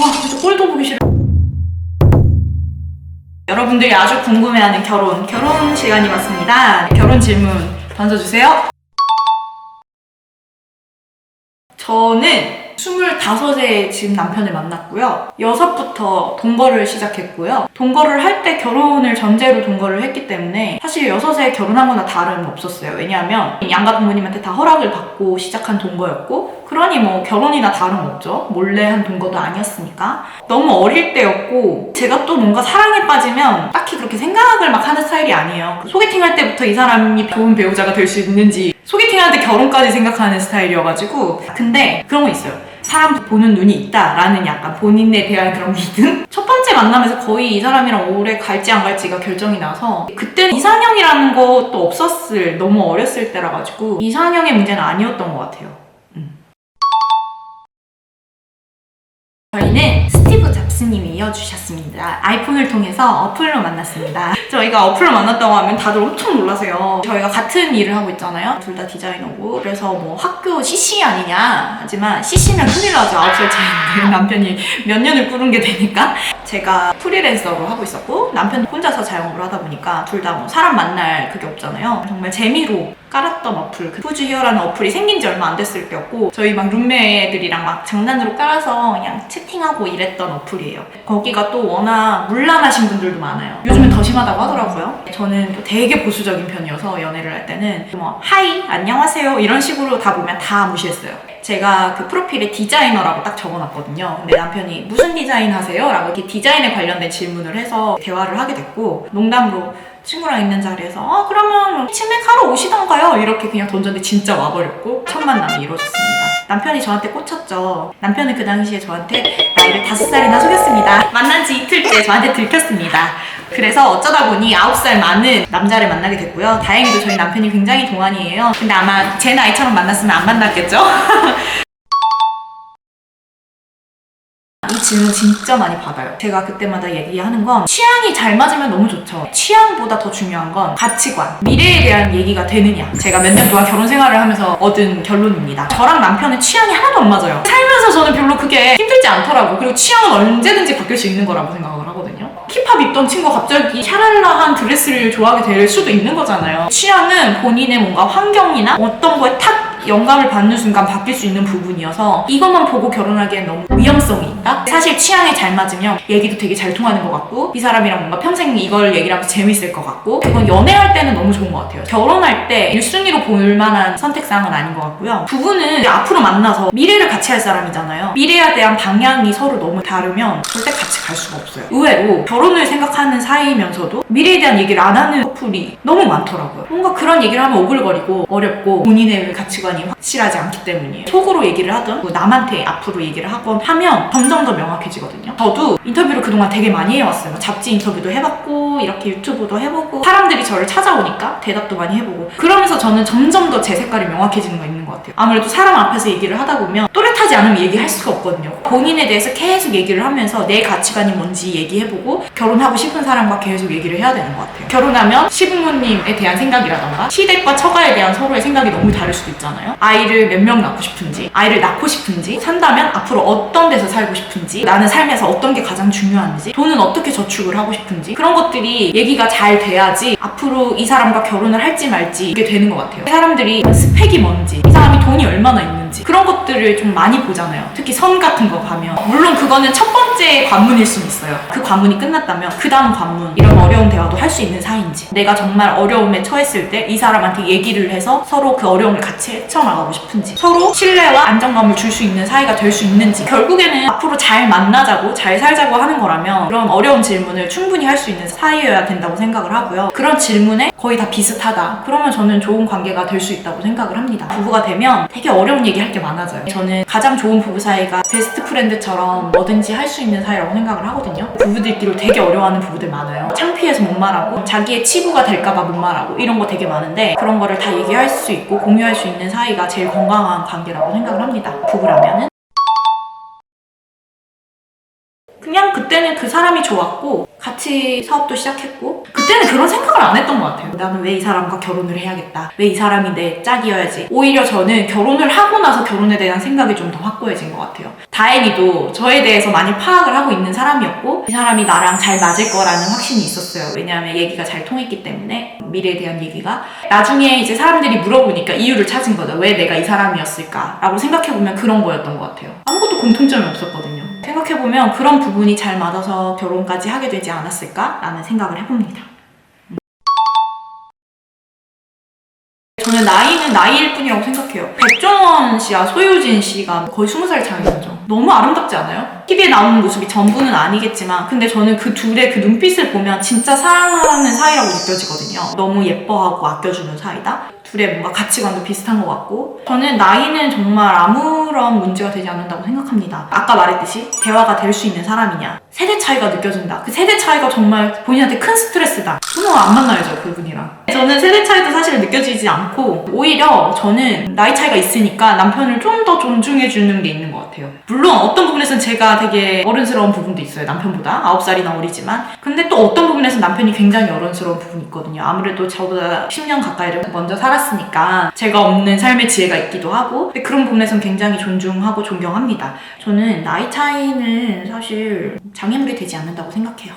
와 진짜 꼴도 보기 싫어. 여러분들이 아주 궁금해하는 결혼 결혼 시간이 왔습니다. 결혼 질문 던져주세요. 저는 25세 지금 남편을 만났고요. 6부터 동거를 시작했고요. 동거를 할 때 결혼을 전제로 동거를 했기 때문에 사실 6에 결혼한 거나 다름 없었어요. 왜냐하면 양가 부모님한테 다 허락을 받고 시작한 동거였고 그러니 뭐 결혼이나 다름 없죠. 몰래 한 동거도 아니었으니까. 너무 어릴 때였고 제가 또 뭔가 사랑에 빠지면 딱히 그렇게 생각을 막 하는 스타일이 아니에요. 소개팅 할 때부터 이 사람이 좋은 배우자가 될 수 있는지 소개팅 할 때 결혼까지 생각하는 스타일이어가지고 근데 그런 거 있어요. 사람 보는 눈이 있다라는 약간 본인에 대한 그런 믿음? 첫 번째 만남에서 거의 이 사람이랑 오래 갈지 안 갈지가 결정이 나서 그때는 이상형이라는 것도 없었을 너무 어렸을 때라 가지고 이상형의 문제는 아니었던 것 같아요. 음. 저희는 잡스님이 이어주셨습니다. 아이폰을 통해서 어플로 만났습니다. 저희가 어플로 만났다고 하면 다들 엄청 놀라세요. 저희가 같은 일을 하고 있잖아요. 둘 다 디자이너고. 그래서 뭐 학교 CC 아니냐. 하지만 CC면 큰일 나죠. 9살 차이인데 남편이 몇 년을 꾸른 게 되니까. 제가 프리랜서로 하고 있었고 남편 혼자서 자영업을 하다 보니까 둘 다 뭐 사람 만날 그게 없잖아요. 정말 재미로 깔았던 어플, 그 푸즈 히어라는 어플이 생긴 지 얼마 안 됐을 때였고 저희 막 룸메들이랑 막 장난으로 깔아서 그냥 채팅하고 이랬던 어플이에요. 거기가 또 워낙 물란하신 분들도 많아요. 요즘은 더 심하다고 하더라고요. 저는 또 되게 보수적인 편이어서 연애를 할 때는 뭐 하이 안녕하세요 이런 식으로 다 보면 다 무시했어요. 제가 그 프로필에 디자이너라고 딱 적어놨거든요. 근데 남편이 무슨 디자인 하세요? 라고 이렇게 디자인에 관련된 질문을 해서 대화를 하게 됐고 농담으로 친구랑 있는 자리에서 아 그러면 치맥하러 오시던가요? 이렇게 그냥 던졌는데 진짜 와버렸고 첫 만남이 이루어졌습니다. 남편이 저한테 꽂혔죠. 남편은 그 당시에 저한테 나이를 다섯 살이나 속였습니다. 만난 지 이틀째 저한테 들켰습니다. 그래서 어쩌다 보니 아홉 살 많은 남자를 만나게 됐고요. 다행히도 저희 남편이 굉장히 동안이에요. 근데 아마 제 나이처럼 만났으면 안 만났겠죠? 이 질문 진짜 많이 받아요. 제가 그때마다 얘기하는 건 취향이 잘 맞으면 너무 좋죠. 취향보다 더 중요한 건 가치관, 미래에 대한 얘기가 되느냐. 제가 몇 년 동안 결혼 생활을 하면서 얻은 결론입니다. 저랑 남편은 취향이 하나도 안 맞아요. 살면서 저는 별로 그게 힘들지 않더라고. 그리고 취향은 언제든지 바뀔 수 있는 거라고 생각을 하거든요. 힙합 입던 친구가 갑자기 샤랄라한 드레스를 좋아하게 될 수도 있는 거잖아요. 취향은 본인의 뭔가 환경이나 어떤 거에 탁 영감을 받는 순간 바뀔 수 있는 부분이어서 이것만 보고 결혼하기엔 너무 위험성이 있다? 사실 취향에 잘 맞으면 얘기도 되게 잘 통하는 것 같고 이 사람이랑 뭔가 평생 이걸 얘기를 하면 재밌을 것 같고 그건 연애할 때는 너무 좋은 것 같아요. 결혼할 때 1순위로 볼 만한 선택사항은 아닌 것 같고요. 부부는 앞으로 만나서 미래를 같이 할 사람이잖아요. 미래에 대한 방향이 서로 너무 다르면 절대 같이 갈 수가 없어요. 의외로 결혼을 생각하는 사이면서도 미래에 대한 얘기를 안 하는 커플이 너무 많더라고요. 뭔가 그런 얘기를 하면 오글거리고 어렵고 본인의 가치관 이 확실하지 않기 때문이에요. 속으로 얘기를 하든 뭐 남한테 앞으로 얘기를 하건 하면 점점 더 명확해지거든요. 저도 인터뷰를 그동안 되게 많이 해왔어요. 뭐 잡지 인터뷰도 해봤고 이렇게 유튜브도 해보고 사람들이 저를 찾아오니까 대답도 많이 해보고 그러면서 저는 점점 더 제 색깔이 명확해지는 거 있는 것 같아요. 아무래도 사람 앞에서 얘기를 하다 보면 또렷하지 않으면 얘기할 수가 없거든요. 본인에 대해서 계속 얘기를 하면서 내 가치관이 뭔지 얘기해보고 결혼하고 싶은 사람과 계속 얘기를 해야 되는 것 같아요. 결혼하면 시부모님에 대한 생각이라던가 시댁과 처가에 대한 서로의 생각이 너무 다를 수도 있잖아요. 아이를 몇 명 낳고 싶은지, 아이를 낳고 싶은지, 산다면 앞으로 어떤 데서 살고 싶은지, 나는 삶에서 어떤 게 가장 중요한지, 돈은 어떻게 저축을 하고 싶은지 그런 것들이 얘기가 잘 돼야지 앞으로 이 사람과 결혼을 할지 말지 이게 되는 것 같아요. 사람들이 스펙이 뭔지, 이 사람이 돈이 얼마나 있는지 그런 것들을 좀 많이 보잖아요. 특히 선 같은 거 가면 물론 그거는 첫 번째 관문일 수는 있어요. 그 관문이 끝났다면 그 다음 관문 이런 어려운 대화도 할 수 있는 사이인지 내가 정말 어려움에 처했을 때 이 사람한테 얘기를 해서 서로 그 어려움을 같이 헤쳐나가고 싶은지 서로 신뢰와 안정감을 줄 수 있는 사이가 될 수 있는지 결국에는 앞으로 잘 만나자고 잘 살자고 하는 거라면 그런 어려운 질문을 충분히 할 수 있는 사이여야 된다고 생각을 하고요. 그런 질문에 거의 다 비슷하다. 그러면 저는 좋은 관계가 될 수 있다고 생각을 합니다. 부부가 되면 되게 어려운 얘기 할 게 많아져요. 저는 가장 좋은 부부 사이가 베스트 프렌드처럼 뭐든지 할 수 있는 사이라고 생각을 하거든요. 부부들끼리 되게 어려워하는 부부들 많아요. 창피해서 못 말하고 자기의 치부가 될까봐 못 말하고 이런 거 되게 많은데 그런 거를 다 얘기할 수 있고 공유할 수 있는 사이가 제일 건강한 관계라고 생각을 합니다. 부부라면은 그냥 그때는 그 사람이 좋았고 같이 사업도 시작했고 그때는 그런 생각을 안 했던 것 같아요. 나는 왜 이 사람과 결혼을 해야겠다. 왜 이 사람이 내 짝이어야지. 오히려 저는 결혼을 하고 나서 결혼에 대한 생각이 좀 더 확고해진 것 같아요. 다행히도 저에 대해서 많이 파악을 하고 있는 사람이었고 이 사람이 나랑 잘 맞을 거라는 확신이 있었어요. 왜냐하면 얘기가 잘 통했기 때문에 미래에 대한 얘기가 나중에 이제 사람들이 물어보니까 이유를 찾은 거죠. 왜 내가 이 사람이었을까 라고 생각해보면 그런 거였던 것 같아요. 아무것도 공통점이 없었거든요. 생각해보면 그런 부분이 잘 맞아서 결혼까지 하게 되지 않았을까라는 생각을 해봅니다. 저는 나이는 나이일 뿐이라고 생각해요. 백종원 씨와 소유진 씨가 거의 20살 차이 나죠. 너무 아름답지 않아요? TV에 나오는 모습이 전부는 아니겠지만 근데 저는 그 둘의 그 눈빛을 보면 진짜 사랑하는 사이라고 느껴지거든요. 너무 예뻐하고 아껴주는 사이다. 둘의 뭔가 가치관도 비슷한 것 같고 저는 나이는 정말 아무런 문제가 되지 않는다고 생각합니다. 아까 말했듯이 대화가 될 수 있는 사람이냐 세대 차이가 느껴진다. 그 세대 차이가 정말 본인한테 큰 스트레스다. 그러면 안 만나야죠 그분이랑. 저는 세대 차이도 사실 느껴지지 않고 오히려 저는 나이 차이가 있으니까 남편을 좀 더 존중해 주는 게 있는 것 같아요. 물론 어떤 부분에서는 제가 되게 어른스러운 부분도 있어요. 남편보다 9살이나 어리지만 근데 또 어떤 부분에서 남편이 굉장히 어른스러운 부분이 있거든요. 아무래도 저보다 10년 가까이를 먼저 살았으니까 제가 없는 삶의 지혜가 있기도 하고 근데 그런 부분에서는 굉장히 존중하고 존경합니다. 저는 나이 차이는 사실 장애물이 되지 않는다고 생각해요.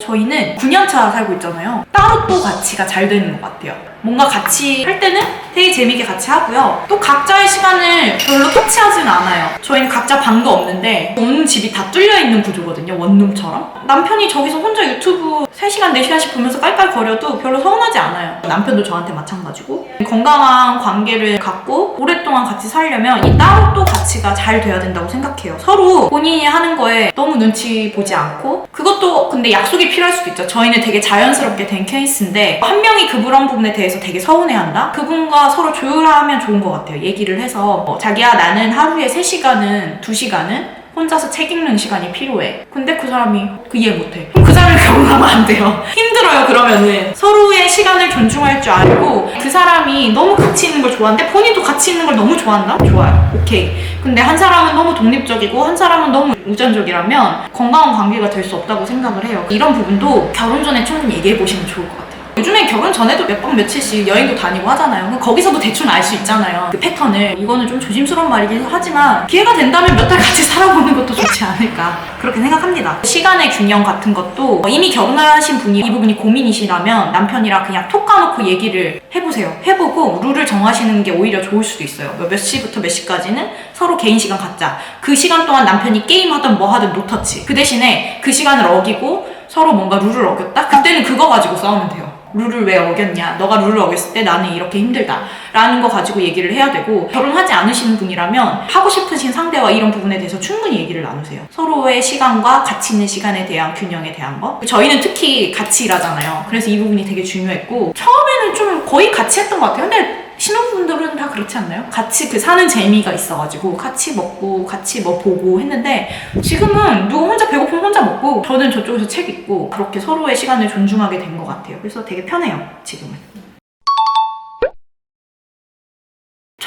저희는 9년차 살고 있잖아요. 따로 또 가치가 잘 되는 것 같아요. 뭔가 같이 할 때는 되게 재밌게 같이 하고요. 또 각자의 시간을 별로 터치하진 않아요. 저희는 각자 방도 없는데 온 집이 다 뚫려 있는 구조거든요. 원룸처럼. 남편이 저기서 혼자 유튜브 3시간, 4시간씩 보면서 깔깔거려도 별로 서운하지 않아요. 남편도 저한테 마찬가지고. 건강한 관계를 갖고 오랫동안 같이 살려면 이 따로 또 가치가 잘 돼야 된다고 생각해요. 서로 본인이 하는 거에 너무 눈치 보지 않고 그것도 근데 약속이 필요할 수도 있죠. 저희는 되게 자연스럽게 된 케이스인데 한 명이 그런 부분에 대해 서 되게 서운해한다? 그분과 서로 조율하면 좋은 것 같아요. 얘기를 해서 어, 자기야 나는 하루에 3시간은 2시간은 혼자서 책 읽는 시간이 필요해. 근데 그 사람이 그 이해 못해. 그 사람이 결혼하면 안 돼요. 힘들어요, 그러면은. 서로의 시간을 존중할 줄 알고 그 사람이 너무 같이 있는 걸 좋아하는데 본인도 같이 있는 걸 너무 좋아한다? 좋아요. 오케이. 근데 한 사람은 너무 독립적이고 한 사람은 너무 우전적이라면 건강한 관계가 될 수 없다고 생각을 해요. 이런 부분도 결혼 전에 충분히 얘기해 보시면 좋을 것 같아요. 요즘에 결혼 전에도 몇 번 며칠씩 여행도 다니고 하잖아요. 거기서도 대충 알 수 있잖아요. 그 패턴을. 이거는 좀 조심스러운 말이긴 하지만 기회가 된다면 몇 달 같이 살아보는 것도 좋지 않을까. 그렇게 생각합니다. 시간의 균형 같은 것도 이미 결혼하신 분이 이 부분이 고민이시라면 남편이랑 그냥 톡 까놓고 얘기를 해보세요. 해보고 룰을 정하시는 게 오히려 좋을 수도 있어요. 몇 시부터 몇 시까지는 서로 개인 시간 갖자. 그 시간 동안 남편이 게임하든 뭐 하든 노터치. 그 대신에 그 시간을 어기고 서로 뭔가 룰을 어겼다? 그때는 그거 가지고 싸우면 돼요. 룰을 왜 어겼냐? 너가 룰을 어겼을 때 나는 이렇게 힘들다. 라는 거 가지고 얘기를 해야 되고, 결혼하지 않으시는 분이라면 하고 싶으신 상대와 이런 부분에 대해서 충분히 얘기를 나누세요. 서로의 시간과 가치 있는 시간에 대한 균형에 대한 거. 저희는 특히 같이 일하잖아요. 그래서 이 부분이 되게 중요했고, 처음에는 좀 거의 같이 했던 것 같아요. 근데 신혼분들은 다 그렇지 않나요? 같이 그 사는 재미가 있어가지고 같이 먹고 같이 뭐 보고 했는데 지금은 누구 혼자 배고프면 혼자 먹고 저는 저쪽에서 책 읽고 그렇게 서로의 시간을 존중하게 된 것 같아요. 그래서 되게 편해요, 지금은.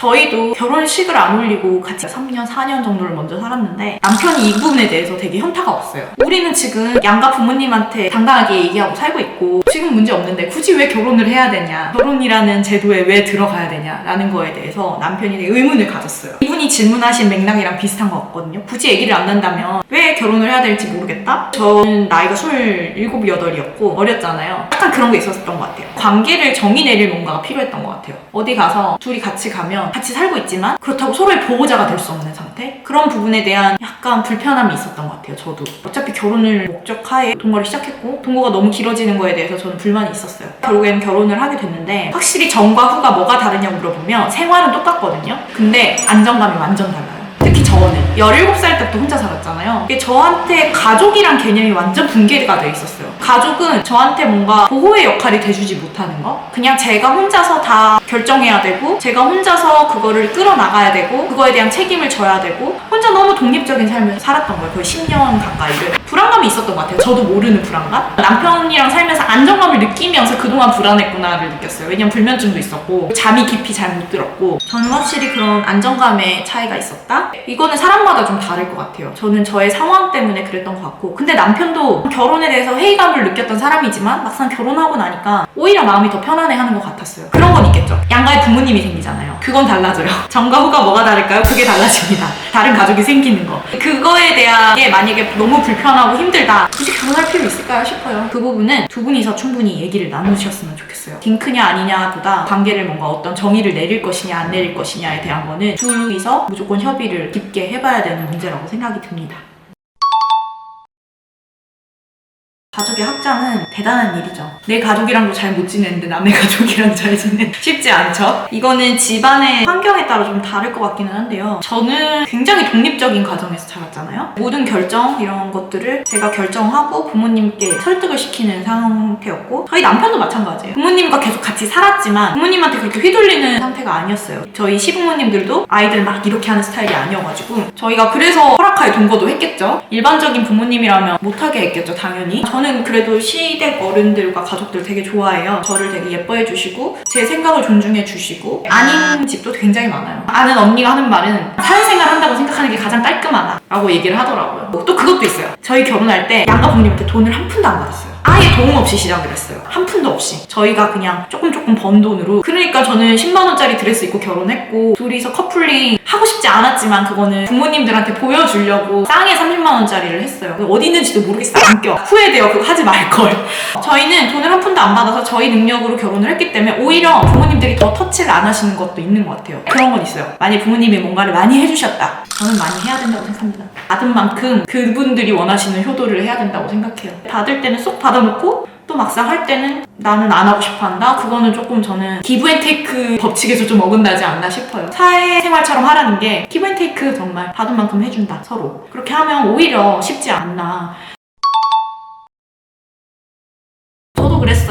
저희도 결혼식을 안 올리고 같이 3년, 4년 정도를 먼저 살았는데 남편이 이 부분에 대해서 되게 현타가 없어요. 우리는 지금 양가 부모님한테 당당하게 얘기하고 살고 있고 지금 문제 없는데 굳이 왜 결혼을 해야 되냐 결혼이라는 제도에 왜 들어가야 되냐라는 거에 대해서 남편이 되게 의문을 가졌어요. 이분이 질문하신 맥락이랑 비슷한 것 같거든요. 굳이 얘기를 안 한다면 왜 결혼을 해야 될지 모르겠다? 저는 나이가 27, 8이었고 어렸잖아요. 약간 그런 게 있었던 것 같아요. 관계를 정의 내릴 뭔가가 필요했던 것 같아요. 어디 가서 둘이 같이 가면 같이 살고 있지만 그렇다고 서로의 보호자가 될 수 없는 상태? 그런 부분에 대한 약간 불편함이 있었던 것 같아요. 저도. 어차피 결혼을 목적하에 동거를 시작했고 동거가 너무 길어지는 거에 대해서 저는 불만이 있었어요. 결국엔 결혼을 하게 됐는데 확실히 전과 후가 뭐가 다르냐고 물어보면 생활은 똑같거든요. 근데 안정감이 완전 달라요. 특히 저는 17살 때부터 혼자 살았잖아요. 이게 저한테 가족이란 개념이 완전 붕괴가 돼 있었어요. 가족은 저한테 뭔가 보호의 역할이 돼주지 못하는 거? 그냥 제가 혼자서 다 결정해야 되고, 제가 혼자서 그거를 끌어나가야 되고, 그거에 대한 책임을 져야 되고, 혼자 너무 독립적인 삶을 살았던 거예요. 거의 10년 가까이를. 불안감이 있었던 것 같아요. 저도 모르는 불안감? 남편이랑 살면서 안정감을 느끼면서 그동안 불안했구나를 느꼈어요. 왜냐면 불면증도 있었고, 잠이 깊이 잘 못 들었고, 저는 확실히 그런 안정감의 차이가 있었다? 이거는 사람마다 좀 다를 것 같아요. 저는 저의 상황 때문에 그랬던 것 같고 근데 남편도 결혼에 대해서 회의감을 느꼈던 사람이지만 막상 결혼하고 나니까 오히려 마음이 더 편안해 하는 것 같았어요. 그런 건 있겠죠. 양가에 부모님이 생기잖아요. 그건 달라져요. 전과 후가 뭐가 다를까요? 그게 달라집니다. 다른 가족이 생기는 거. 그거에 대한 게 만약에 너무 불편하고 힘들다. 굳이 결혼할 필요 있을까요 싶어요. 그 부분은 두 분이서 충분히 얘기를 나누셨으면 좋겠어요. 딩크냐 아니냐보다 관계를 뭔가 어떤 정의를 내릴 것이냐 안 내릴 것이냐에 대한 거는 둘이서 무조건 협의를 깊게 해봐야 되는 문제라고 생각이 듭니다. 가족의 확장은 대단한 일이죠. 내 가족이랑도 잘 못 지내는데 남의 가족이랑 잘 지내 쉽지 않죠. 이거는 집안의 환경에 따라 좀 다를 것 같기는 한데요. 저는 굉장히 독립적인 가정에서 자랐잖아요. 모든 결정 이런 것들을 제가 결정하고 부모님께 설득을 시키는 상태였고 저희 남편도 마찬가지예요. 부모님과 계속 같이 살았지만 부모님한테 그렇게 휘둘리는 상태가 아니었어요. 저희 시부모님들도 아이들 막 이렇게 하는 스타일이 아니어가지고 저희가 그래서 허락하에 동거도 했겠죠. 일반적인 부모님이라면 못하게 했겠죠, 당연히. 저는 그래도 시댁 어른들과 가족들 되게 좋아해요. 저를 되게 예뻐해 주시고 제 생각을 존중해 주시고 아닌 집도 굉장히 많아요. 아는 언니가 하는 말은 사회생활 한다고 생각하는 게 가장 깔끔하다 라고 얘기를 하더라고요. 또 그것도 있어요. 저희 결혼할 때 양가 부모님한테 돈을 한 푼도 안 받았어요. 아예 도움 없이 시작을 했어요. 한 푼도 없이. 저희가 그냥 조금 조금 번 돈으로. 그러니까 저는 10만원짜리 드레스 입고 결혼했고, 둘이서 커플링 하고 싶지 않았지만, 그거는 부모님들한테 보여주려고 쌍에 30만원짜리를 했어요. 어디 있는지도 모르겠어요. 안 껴. 후회돼요. 그거 하지 말걸. 저희는 돈을 한 푼도 안 받아서 저희 능력으로 결혼을 했기 때문에 오히려 부모님들이 더 터치를 안 하시는 것도 있는 것 같아요. 그런 건 있어요. 만약 부모님이 뭔가를 많이 해주셨다. 저는 많이 해야 된다고 생각합니다. 받은 만큼 그분들이 원하시는 효도를 해야 된다고 생각해요. 받을 때는 쏙 받 아놓고 또 막상 할 때는 나는 안 하고 싶어 한다? 그거는 조금 저는 기브 앤 테이크 법칙에서 좀 어긋나지 않나 싶어요. 사회생활처럼 하라는 게 기브 앤 테이크 정말 받은 만큼 해준다, 서로. 그렇게 하면 오히려 쉽지 않나.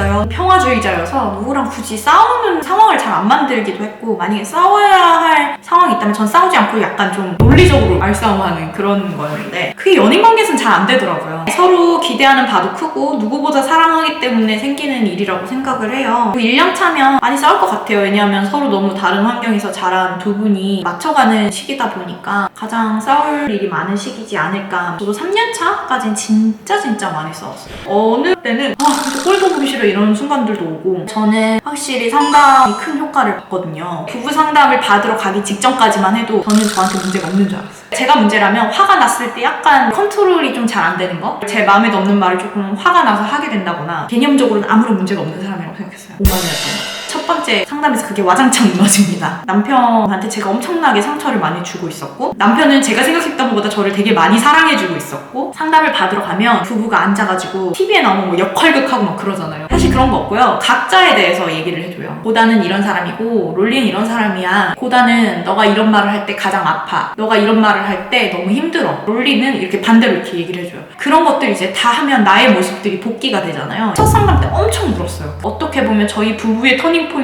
그랬어요. 평화주의자여서 누구랑 굳이 싸우는 상황을 잘 안 만들기도 했고 만약에 싸워야 할 상황이 있다면 전 싸우지 않고 약간 좀 논리적으로 말싸움하는 그런 거였는데 그게 연인 관계에서는 잘 안 되더라고요. 서로 기대하는 바도 크고 누구보다 사랑하기 때문에 생기는 일이라고 생각을 해요. 1년 차면 많이 싸울 것 같아요. 왜냐하면 서로 너무 다른 환경에서 자란 두 분이 맞춰가는 시기다 보니까 가장 싸울 일이 많은 시기지 않을까. 저도 3년 차까진 진짜 진짜 많이 싸웠어요. 어느 때는 아 진짜 꼴도 보기 싫어 이런 순간들도 오고 저는 확실히 상담이 큰 효과를 봤거든요. 부부 상담을 받으러 가기 직전까지만 해도 저는 저한테 문제가 없는 줄 알았어요. 제가 문제라면 화가 났을 때 약간 컨트롤이 좀 잘 안 되는 거? 제 마음에 없는 말을 조금 화가 나서 하게 된다거나 개념적으로는 아무런 문제가 없는 사람이라고 생각했어요. 오만이었던 첫 번째 상담에서 그게 와장창 무너집니다. 남편한테 제가 엄청나게 상처를 많이 주고 있었고 남편은 제가 생각했던 것보다 저를 되게 많이 사랑해주고 있었고 상담을 받으러 가면 부부가 앉아가지고 TV에 나오는 뭐 역할극하고 막 그러잖아요. 사실 그런 거 없고요. 각자에 대해서 얘기를 해줘요. 고다는 이런 사람이고 롤리는 이런 사람이야. 고다는 너가 이런 말을 할 때 가장 아파. 너가 이런 말을 할 때 너무 힘들어. 롤리는 이렇게 반대로 이렇게 얘기를 해줘요. 그런 것들 이제 다 하면 나의 모습들이 복귀가 되잖아요. 첫 상담 때 엄청 울었어요. 어떻게 보면 저희 부부의 터닝 포인트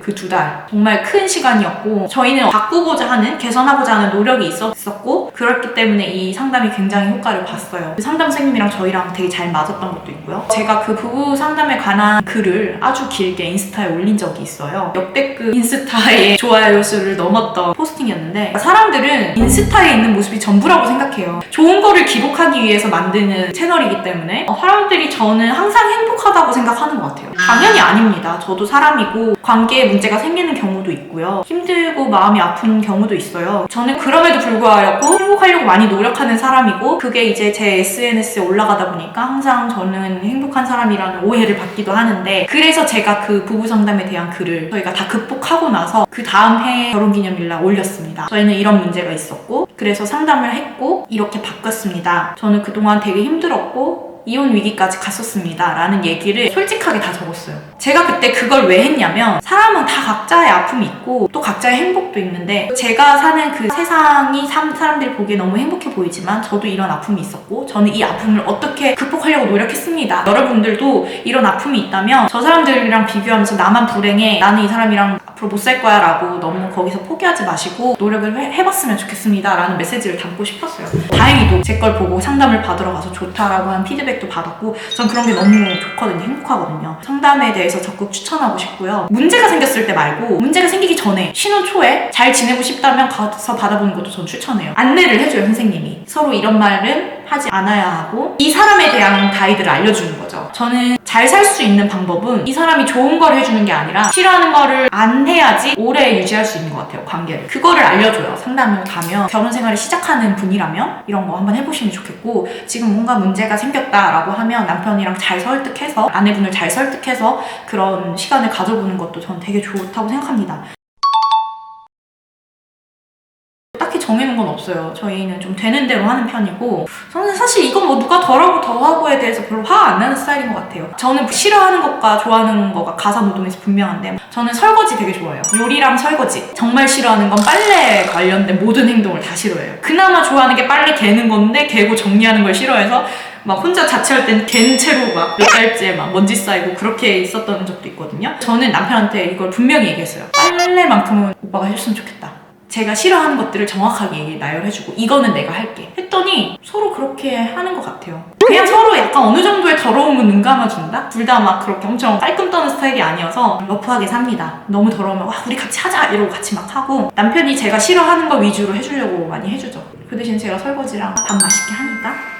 그 두 달 정말 큰 시간이었고 저희는 바꾸고자 하는 개선하고자 하는 노력이 있었고 그렇기 때문에 이 상담이 굉장히 효과를 봤어요. 그 상담 선생님이랑 저희랑 되게 잘 맞았던 것도 있고요. 제가 그 부부 상담에 관한 글을 아주 길게 인스타에 올린 적이 있어요. 역대급 인스타의 좋아요 수를 넘었던 포스팅이었는데 사람들은 인스타에 있는 모습이 전부라고 생각해요. 좋은 거를 기록하기 위해서 만드는 채널이기 때문에 어, 사람들이 저는 항상 행복하다고 생각하는 것 같아요. 당연히 아닙니다. 저도 사람이고 관계에 문제가 생기는 경우도 있고요. 힘들고 마음이 아픈 경우도 있어요. 저는 그럼에도 불구하고 행복하려고 많이 노력하는 사람이고 그게 이제 제 SNS에 올라가다 보니까 항상 저는 행복한 사람이라는 오해를 받기도 하는데 그래서 제가 그 부부 상담에 대한 글을 저희가 다 극복하고 나서 그 다음 해 결혼기념일날 올렸습니다. 저희는 이런 문제가 있었고 그래서 상담을 했고 이렇게 바꿨습니다. 저는 그동안 되게 힘들었고 이혼 위기까지 갔었습니다. 라는 얘기를 솔직하게 다 적었어요. 제가 그때 그걸 왜 했냐면 사람은 다 각자의 아픔이 있고 또 각자의 행복도 있는데 제가 사는 그 세상이 사, 사람들이 보기에 너무 행복해 보이지만 저도 이런 아픔이 있었고 저는 이 아픔을 어떻게 극복하려고 노력했습니다. 여러분들도 이런 아픔이 있다면 저 사람들이랑 비교하면서 나만 불행해 나는 이 사람이랑 앞으로 못 살 거야 라고 너무 거기서 포기하지 마시고 노력을 해, 해봤으면 좋겠습니다 라는 메시지를 담고 싶었어요. 다행히도 제 걸 보고 상담을 받으러 가서 좋다라고 한 피드백도 받았고 전 그런 게 너무 좋거든요. 행복하거든요. 상담에 대해서 적극 추천하고 싶고요. 문제가 생겼을 때 말고 문제가 생기기 전에 신혼 초에 잘 지내고 싶다면 가서 받아보는 것도 전 추천해요. 안내를 해줘요 선생님이. 서로 이런 말은 하지 않아야 하고 이 사람에 대한 가이드를 알려주는 거죠. 저는 잘 살 수 있는 방법은 이 사람이 좋은 걸 해주는 게 아니라 싫어하는 거를 안 해야지 오래 유지할 수 있는 것 같아요 관계를. 그거를 알려줘요. 상담을 가면 결혼 생활을 시작하는 분이라면 이런 거 한번 해보시면 좋겠고 지금 뭔가 문제가 생겼다라고 하면 남편이랑 잘 설득해서 아내분을 잘 설득해서 그런 시간을 가져보는 것도 전 되게 좋다고 생각합니다. 정해놓은 건 없어요. 저희는 좀 되는 대로 하는 편이고 저는 사실 이건 뭐 누가 덜하고 더하고에 대해서 별로 화 안 나는 스타일인 것 같아요. 저는 싫어하는 것과 좋아하는 거가 가사 노동에서 분명한데 저는 설거지 되게 좋아해요. 요리랑 설거지. 정말 싫어하는 건 빨래 관련된 모든 행동을 다 싫어해요. 그나마 좋아하는 게 빨래 개는 건데 개고 정리하는 걸 싫어해서 막 혼자 자취할 땐갠 채로 막 몇 달째 막 먼지 쌓이고 그렇게 있었던 적도 있거든요. 저는 남편한테 이걸 분명히 얘기했어요. 빨래만큼은 오빠가 해줬으면 좋겠다. 제가 싫어하는 것들을 정확하게 나열해주고 이거는 내가 할게 했더니 서로 그렇게 하는 것 같아요. 그냥 서로 약간 어느 정도의 더러움은 눈 감아준다? 둘 다 막 그렇게 엄청 깔끔 떠는 스타일이 아니어서 러프하게 삽니다. 너무 더러우면 와 우리 같이 하자! 이러고 같이 막 하고 남편이 제가 싫어하는 거 위주로 해주려고 많이 해주죠. 그 대신 제가 설거지랑 밥 맛있게 하니까.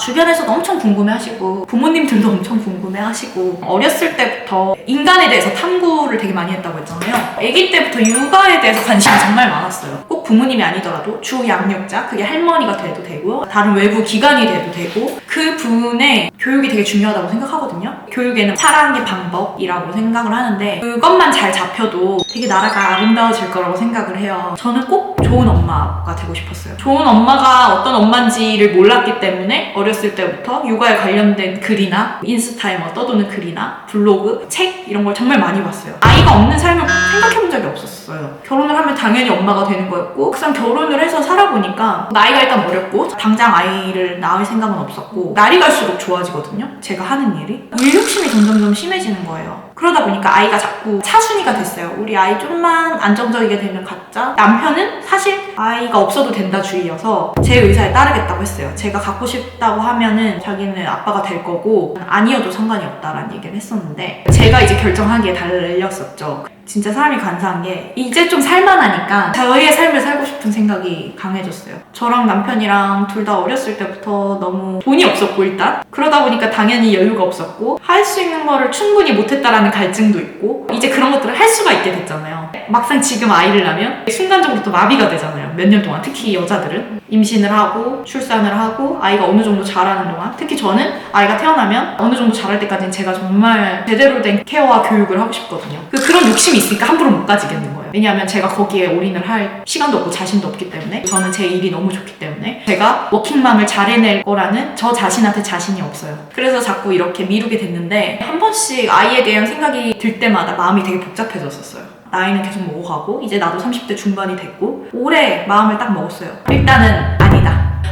주변에서도 엄청 궁금해하시고 부모님들도 엄청 궁금해하시고 어렸을 때부터 인간에 대해서 탐구를 되게 많이 했다고 했잖아요. 아기 때부터 육아에 대해서 관심이 정말 많았어요. 꼭 부모님이 아니더라도 주 양육자, 그게 할머니가 돼도 되고 다른 외부 기관이 돼도 되고 그 분의 교육이 되게 중요하다고 생각하거든요. 교육에는 사랑의 방법이라고 생각을 하는데 그것만 잘 잡혀도 되게 나라가 아름다워질 거라고 생각을 해요. 저는 꼭 좋은 엄마가 되고 싶었어요. 좋은 엄마가 어떤 엄마인지를 몰랐기 때문에 어렸을 때부터 육아에 관련된 글이나 인스타에 뭐 떠도는 글이나 블로그, 책 이런 걸 정말 많이 봤어요. 아이가 없는 삶을 생각해 본 적이 없었어요. 결혼을 하면 당연히 엄마가 되는 거였고 막상 결혼을 해서 살아보니까 나이가 일단 어렸고 당장 아이를 낳을 생각은 없었고 날이 갈수록 좋아지거든요. 제가 하는 일이 일 욕심이 점점점 심해지는 거예요. 그러다 보니까 아이가 자꾸 차순위가 됐어요. 우리 아이 좀만 안정적이게 되면 갖자. 남편은 사실 아이가 없어도 된다 주의여서 제 의사에 따르겠다고 했어요. 제가 갖고 싶다고 하면은 자기는 아빠가 될 거고 아니어도 상관이 없다라는 얘기를 했었는데 제가 이제 결정하기에 달렸었죠. 진짜 사람이 간사한 게 이제 좀 살만하니까 저희의 삶을 살고 싶은 생각이 강해졌어요. 저랑 남편이랑 둘 다 어렸을 때부터 너무 돈이 없었고 일단 그러다 보니까 당연히 여유가 없었고 할 수 있는 거를 충분히 못했다라는 갈증도 있고 이제 그런 것들을 할 수가 있게 됐잖아요. 막상 지금 아이를 낳으면 순간적으로 또 마비가 되잖아요. 몇 년 동안 특히 여자들은 임신을 하고 출산을 하고 아이가 어느 정도 자라는 동안 특히 저는 아이가 태어나면 어느 정도 자랄 때까지는 제가 정말 제대로 된 케어와 교육을 하고 싶거든요. 그 그런 욕심이 있으니까 함부로 못 가지겠는 거예요. 왜냐하면 제가 거기에 올인을 할 시간도 없고 자신도 없기 때문에 저는 제 일이 너무 좋기 때문에 제가 워킹맘을 잘 해낼 거라는 저 자신한테 자신이 없어요. 그래서 자꾸 이렇게 미루게 됐는데 한 번씩 아이에 대한 생각이 들 때마다 마음이 되게 복잡해졌었어요. 나이는 계속 먹어가고 이제 나도 30대 중반이 됐고 올해 마음을 딱 먹었어요. 일단은 아니다.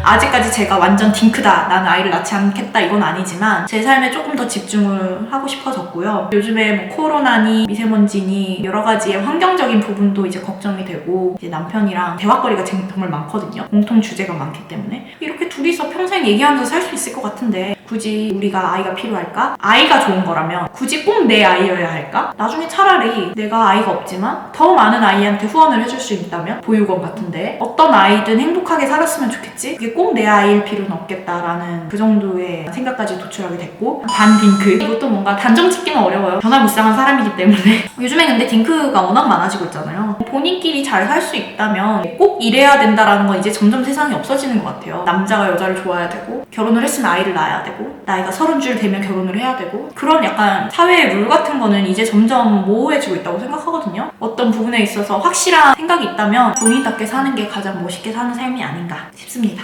아직까지 제가 완전 딩크다. 나는 아이를 낳지 않겠다. 이건 아니지만 제 삶에 조금 더 집중을 하고 싶어졌고요. 요즘에 뭐 코로나니 미세먼지니 여러 가지의 환경적인 부분도 이제 걱정이 되고 이제 남편이랑 대화거리가 정말 많거든요. 공통 주제가 많기 때문에 이렇게 둘이서 평생 얘기하면서 살 수 있을 것 같은데 굳이 우리가 아이가 필요할까? 아이가 좋은 거라면 굳이 꼭 내 아이여야 할까? 나중에 차라리 내가 아이가 없지만 더 많은 아이한테 후원을 해줄 수 있다면 보육원 같은데 어떤 아이든 행복하게 살았으면 좋겠지? 그게 꼭 내 아이일 필요는 없겠다라는 그 정도의 생각까지 도출하게 됐고 반 딩크. 이것도 뭔가 단정 짓기는 어려워요. 변화무쌍한 사람이기 때문에. 요즘에 근데 딩크가 워낙 많아지고 있잖아요. 본인끼리 잘 살 수 있다면 꼭 이래야 된다라는 건 이제 점점 세상이 없어지는 것 같아요. 남자가 여자를 좋아해야 되고 결혼을 했으면 아이를 낳아야 되고 나이가 서른 줄 되면 결혼을 해야 되고 그런 약간 사회의 룰 같은 거는 이제 점점 모호해지고 있다고 생각하거든요. 어떤 부분에 있어서 확실한 생각이 있다면 본인답게 사는 게 가장 멋있게 사는 삶이 아닌가 싶습니다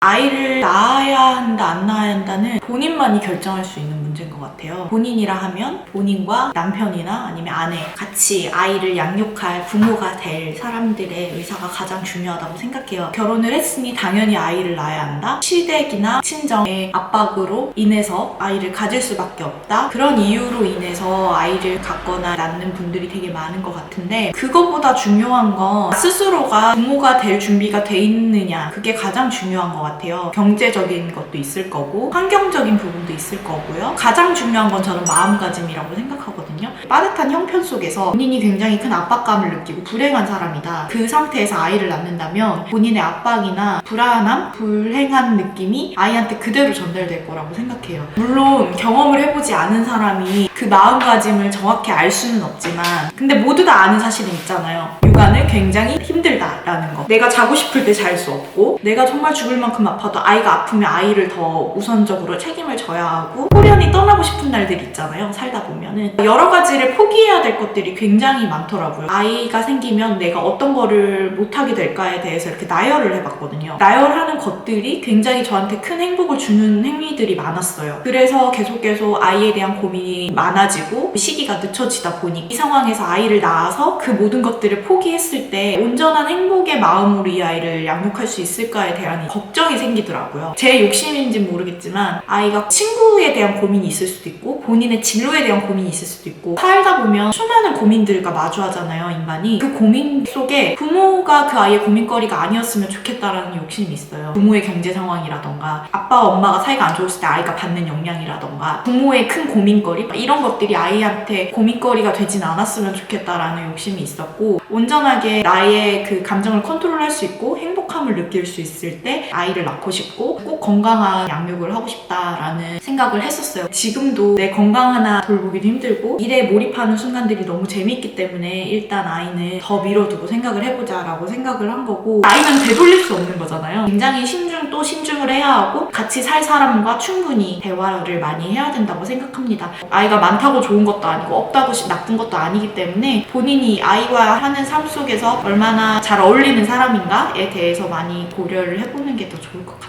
아이를 낳아야 한다, 안 낳아야 한다는 본인만이 결정할 수 있는 문제인 것 같아요. 본인이라 하면 본인과 남편이나 아니면 아내, 같이 아이를 양육할 부모가 될 사람들의 의사가 가장 중요하다고 생각해요. 결혼을 했으니 당연히 아이를 낳아야 한다. 시댁이나 친정의 압박으로 인해서 아이를 가질 수밖에 없다. 그런 이유로 인해서 아이를 갖거나 낳는 분들이 되게 많은 것 같은데 그거보다 중요한 건 스스로가 부모가 될 준비가 돼 있느냐 그게 가장 중요한 것 같아요. 경제적인 것도 있을 거고 환경적인 부분도 있을 거고요. 가장 중요한 건 저는 마음가짐이라고 생각하거든요. 빠듯한 형편 속에서 본인이 굉장히 큰 압박감을 느끼고 불행한 사람이다. 그 상태에서 아이를 낳는다면 본인의 압박이나 불안함, 불행한 느낌이 아이한테 그대로 전달될 거라고 생각해요. 물론 경험을 해보지 않은 사람이 그 마음가짐을 정확히 알 수는 없지만 근데 모두 다 아는 사실은 있잖아요. 육아는 굉장히 힘들다라는 거. 내가 자고 싶을 때 잘 수 없고 내가 정말 죽을 만큼 아파도 아이가 아프면 아이를 더 우선적으로 책임을 져야 하고 호련히 떠나고 싶은 날들 있잖아요. 살다 보면은 여러 가지를 포기해야 될 것들이 굉장히 많더라고요. 아이가 생기면 내가 어떤 거를 못하게 될까에 대해서 이렇게 나열을 해봤거든요. 나열하는 것들이 굉장히 저한테 큰 행복을 주는 행위들이 많았어요. 그래서 계속 계속 아이에 대한 고민이 많아지고 시기가 늦춰지다 보니 이 상황에서 아이를 낳아서 그 모든 것들을 포기 했을 때 온전한 행복의 마음으로 이 아이를 양육할 수 있을까에 대한 걱정이 생기더라고요. 제 욕심인지 모르겠지만 아이가 친구에 대한 고민이 있을 수도 있고 본인의 진로에 대한 고민이 있을 수도 있고 살다 보면 수많은 고민들과 마주하잖아요 인간이 그 고민 속에 부모가 그 아이의 고민거리가 아니었으면 좋겠다라는 욕심이 있어요 부모의 경제 상황이라던가 아빠와 엄마가 사이가 안 좋았을 때 아이가 받는 영향이라던가 부모의 큰 고민거리 이런 것들이 아이한테 고민거리가 되진 않았으면 좋겠다라는 욕심이 있었고 온전하게 나의 그 감정을 컨트롤할 수 있고 행복함을 느낄 수 있을 때 아이를 낳고 싶고 꼭 건강한 양육을 하고 싶다라는 생각을 했었어요. 지금도 내 건강 하나 돌보기도 힘들고 일에 몰입하는 순간들이 너무 재미있기 때문에 일단 아이는 더 미뤄두고 생각을 해보자라고 생각을 한 거고 아이는 되돌릴 수 없는 거잖아요. 굉장히 신중 또 신중을 해야 하고 같이 살 사람과 충분히 대화를 많이 해야 된다고 생각합니다. 아이가 많다고 좋은 것도 아니고 없다고 나쁜 것도 아니기 때문에 본인이 아이와 하는 삶 속에서 얼마나 잘 어울리는 사람인가에 대해서 많이 고려를 해보는 게 더 좋을 것 같아요.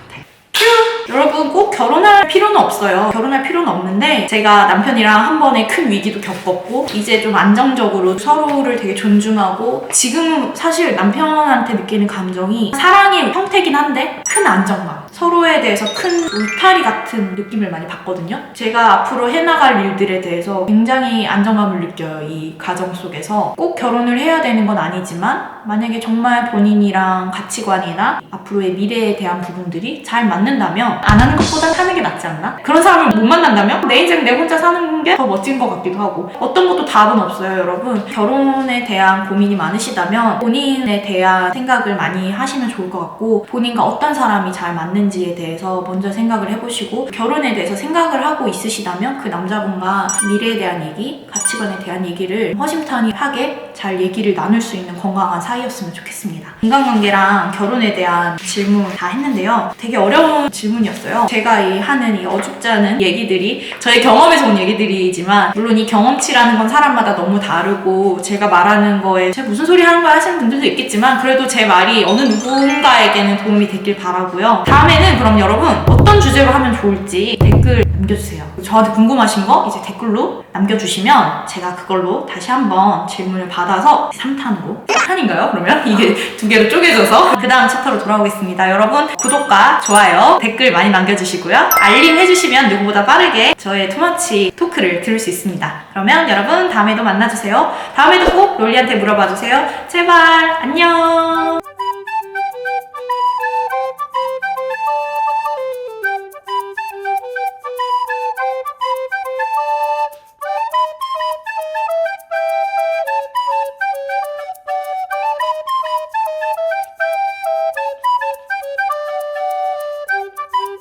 여러분 꼭 결혼할 필요는 없어요. 결혼할 필요는 없는데 제가 남편이랑 한 번에 큰 위기도 겪었고 이제 좀 안정적으로 서로를 되게 존중하고 지금 사실 남편한테 느끼는 감정이 사랑의 형태긴 한데 큰 안정감 서로에 대해서 큰 울타리 같은 느낌을 많이 받거든요. 제가 앞으로 해나갈 일들에 대해서 굉장히 안정감을 느껴요. 이 가정 속에서 꼭 결혼을 해야 되는 건 아니지만 만약에 정말 본인이랑 가치관이나 앞으로의 미래에 대한 부분들이 잘 맞는 다면 안 하는 것보다 하는 게 낫지 않나? 그런 사람을 못 만난다면 내 인생 내 혼자 사는 게 더 멋진 것 같기도 하고 어떤 것도 답은 없어요 여러분 결혼에 대한 고민이 많으시다면 본인에 대한 생각을 많이 하시면 좋을 것 같고 본인과 어떤 사람이 잘 맞는지에 대해서 먼저 생각을 해보시고 결혼에 대해서 생각을 하고 있으시다면 그 남자분과 미래에 대한 얘기 가치관에 대한 얘기를 허심탄회하게 잘 얘기를 나눌 수 있는 건강한 사이였으면 좋겠습니다. 인간관계랑 결혼에 대한 질문 다 했는데요. 되게 어려운 질문이었어요. 제가 이 하는 이 어줍지 않은 얘기들이 저의 경험에서 온 얘기들이지만 물론 이 경험치라는 건 사람마다 너무 다르고 제가 말하는 거에 제가 무슨 소리 하는 거야 하시는 분들도 있겠지만 그래도 제 말이 어느 누군가에게는 도움이 됐길 바라고요. 다음에는 그럼 여러분 어떤 주제로 하면 좋을지 댓글 남겨주세요 저한테 궁금하신 거 이제 댓글로 남겨주시면 제가 그걸로 다시 한번 질문을 받아서 3탄으로 3탄인가요? 그러면? 이게 두 개로 쪼개져서? 그 다음 챕터로 돌아오겠습니다. 여러분 구독과 좋아요 댓글 많이 남겨주시고요. 알림 해주시면 누구보다 빠르게 저의 투머치 토크를 들을 수 있습니다. 그러면 여러분 다음에도 만나주세요. 다음에도 꼭 롤리한테 물어봐주세요. 제발 안녕